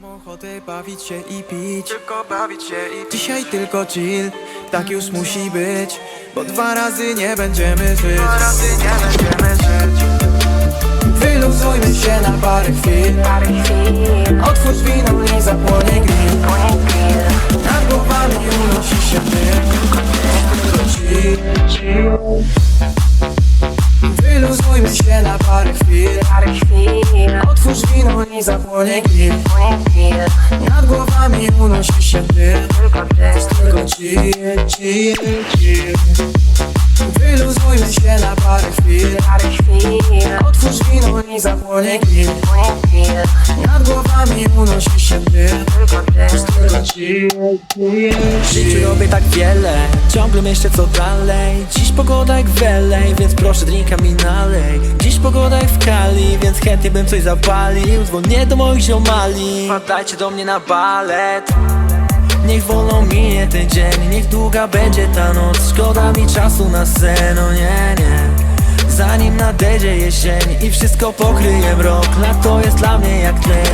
Mam ochotę bawić się i pić. Tylko bawić się i Dzisiaj tylko chill, tak już musi być Bo dwa razy nie będziemy żyć. Dwa razy nie będziemy żyć. Wyluzujmy się na parę chwil. Otwórz wino i zapłonie grill. Nad głowami unosi się dym Tylko chill. Wyluzujmy się na parę chwil wino i zapłonie grill Nad głowami unosi się dym Tylko chill, chill, chill Wyluzujmy się na parę chwil. Otwórz wino i zapłonie grill Nad głowami unosi się dym Tylko W życiu robię tak wiele Ciągle myślę co dalej. Dziś pogoda jak w LA Więc proszę drinka mi nalej. Dziś pogoda jak w Kali Więc chętnie bym coś zapalił. Dzwonię do moich ziomali Wpadajcie do mnie na balet. Niech wolno minie ten dzień Niech długa będzie ta noc. Szkoda mi czasu na sen, no nie, nie. Zanim nadejdzie jesień I wszystko pokryje mrok Lato jest dla mnie jak tlen,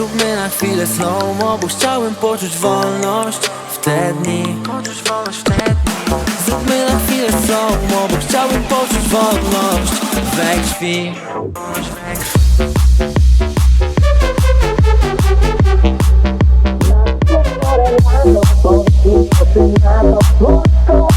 Porzuć mnie na chwilę slow mo, bo chciałem poczuć wolność w te dni. Poczuć wolność w te dni. Na chwilę slow mo, bo chciałem poczuć wolność we krwi Thank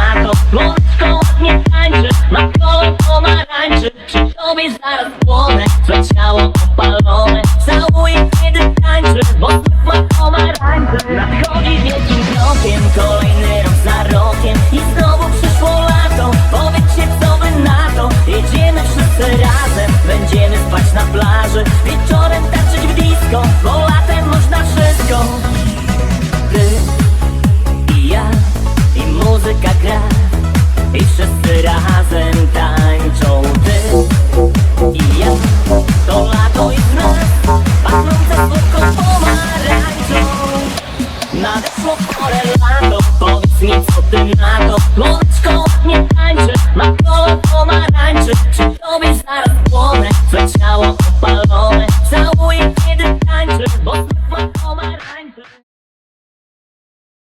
na to. Polską nie tańczy, ma kolor pomarańczy. Przy tobie zaraz płonę, twoje ciało opalone. Całuję kiedy tańczy, bo znów ma pomarańczy Nadchodzi wielkim krokiem, kolejny rok za rokiem. I znowu przyszło lato, powiedzcie co wy na to. Jedziemy wszyscy razem, będziemy spać na plaży. Wieczor wszyscy razem tańczą. Ty i ja To lato i jest nas Pachnące słodką pomarańczą. Nadeszło chore lato Powiedz mi co ty na to? Młodeczko nie tańczy Ma